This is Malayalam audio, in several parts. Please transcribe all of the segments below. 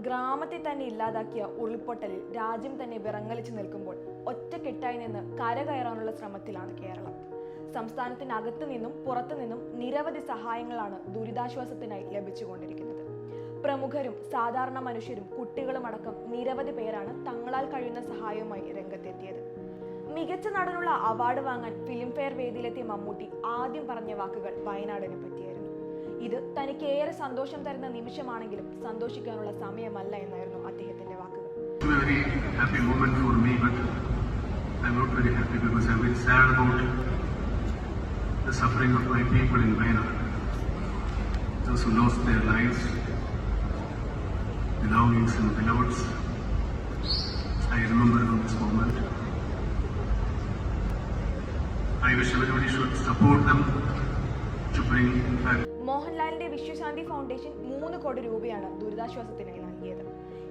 ഗ്രാമത്തെ തന്നെ ഇല്ലാതാക്കിയ ഉരുൾപൊട്ടലിൽ രാജ്യം തന്നെ വിറങ്ങലിച്ചു നിൽക്കുമ്പോൾ ഒറ്റക്കെട്ടായി നിന്ന് കരകയറാനുള്ള ശ്രമത്തിലാണ് കേരളം. സംസ്ഥാനത്തിനകത്തു നിന്നും പുറത്തു നിന്നും നിരവധി സഹായങ്ങളാണ് ദുരിതാശ്വാസത്തിനായി ലഭിച്ചുകൊണ്ടിരിക്കുന്നത്. പ്രമുഖരും സാധാരണ മനുഷ്യരും കുട്ടികളും അടക്കം നിരവധി പേരാണ് തങ്ങളാൽ കഴിയുന്ന സഹായവുമായി രംഗത്തെത്തിയത്. മികച്ച നടനുള്ള അവാർഡ് വാങ്ങാൻ ഫിലിംഫെയർ വേദിയിലെത്തിയ മമ്മൂട്ടി ആദ്യം പറഞ്ഞ വാക്കുകൾ വയനാടിനെ പറ്റിയായിരുന്നു. ഇത് തനിക്ക് ഏറെ സന്തോഷം തരുന്ന നിമിഷമാണെങ്കിലും സന്തോഷിക്കാനുള്ള സമയമല്ല എന്നായിരുന്നു അദ്ദേഹത്തിന്റെ വാക്കുകൾ the suffering of my people in Wayanad. Those who lost their lives, belongings and beloveds. I remember them this moment. I wish everybody should support them മോഹൻലാലിന്റെ വിശ്വശാന്തി ഫൗണ്ടേഷൻ മൂന്ന് കോടി രൂപയാണ് ദുരിതാശ്വാസത്തിനായി നൽകിയത്.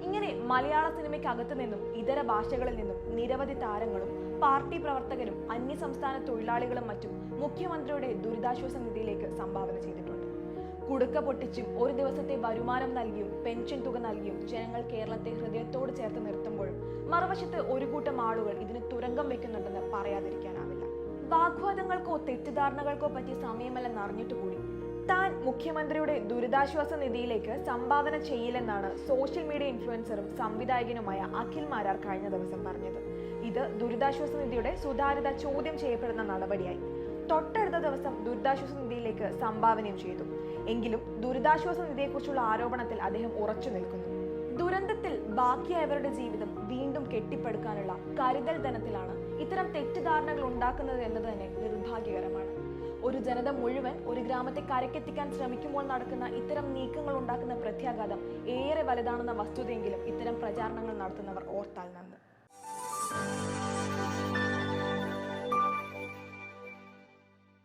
ഇങ്ങനെ മലയാള സിനിമയ്ക്ക് അകത്തു നിന്നും ഇതര ഭാഷകളിൽ നിന്നും നിരവധി താരങ്ങളും പാർട്ടി പ്രവർത്തകരും അന്യസംസ്ഥാന തൊഴിലാളികളും മറ്റും മുഖ്യമന്ത്രിയുടെ ദുരിതാശ്വാസ നിധിയിലേക്ക് സംഭാവന ചെയ്തിട്ടുണ്ട്. കുടുക്ക പൊട്ടിച്ചും ഒരു ദിവസത്തെ വരുമാനം നൽകിയും പെൻഷൻ തുക നൽകിയും ജനങ്ങൾ കേരളത്തെ ഹൃദയത്തോട് ചേർത്ത് നിർത്തുമ്പോഴും മറുവശത്ത് ഒരു കൂട്ടം ആളുകൾ ഇതിന് തുരങ്കം വെക്കുന്നുണ്ടെന്ന് പറയാതിരിക്കാനാവില്ല വാഗ്വാദങ്ങൾക്കോ തെറ്റിദ്ധാരണകൾക്കോ പറ്റിയ സമയമല്ലെന്ന് അറിഞ്ഞിട്ട് കൂടി. താൻ മുഖ്യമന്ത്രിയുടെ ദുരിതാശ്വാസ നിധിയിലേക്ക് സംഭാവന ചെയ്യില്ലെന്നാണ് സോഷ്യൽ മീഡിയ ഇൻഫ്ലുവൻസറും സംവിധായകനുമായ അഖിൽ മാരാർ കഴിഞ്ഞ ദിവസം പറഞ്ഞത്. ഇത് ദുരിതാശ്വാസ നിധിയുടെ സുതാര്യത ചോദ്യം ചെയ്യപ്പെടുന്ന നടപടിയായി. തൊട്ടടുത്ത ദിവസം ദുരിതാശ്വാസ നിധിയിലേക്ക് സംഭാവനയും ചെയ്തു. എങ്കിലും ദുരിതാശ്വാസ നിധിയെക്കുറിച്ചുള്ള ആരോപണത്തിൽ അദ്ദേഹം ഉറച്ചു നിൽക്കുന്നു. ദുരന്തത്തിൽ ബാക്കിയായവരുടെ ജീവിതം വീണ്ടും കെട്ടിപ്പടുക്കാനുള്ള കരുതൽ ധനത്തിലാണ് ഇത്തരം തെറ്റിദ്ധാരണകൾ ഉണ്ടാക്കുന്നത് എന്നത് തന്നെ നിർഭാഗ്യകരമാണ്. ഒരു ജനത മുഴുവൻ ഒരു ഗ്രാമത്തെ കരക്കെത്തിക്കാൻ ശ്രമിക്കുമ്പോൾ നടക്കുന്ന ഇത്തരം നീക്കങ്ങൾ ഉണ്ടാക്കുന്ന പ്രത്യാഘാതം ഏറെ വലുതാണെന്ന വസ്തുതയെങ്കിലും ഇത്തരം പ്രചാരണങ്ങൾ നടത്തുന്നവർ ഓർത്താൽ നന്ന്.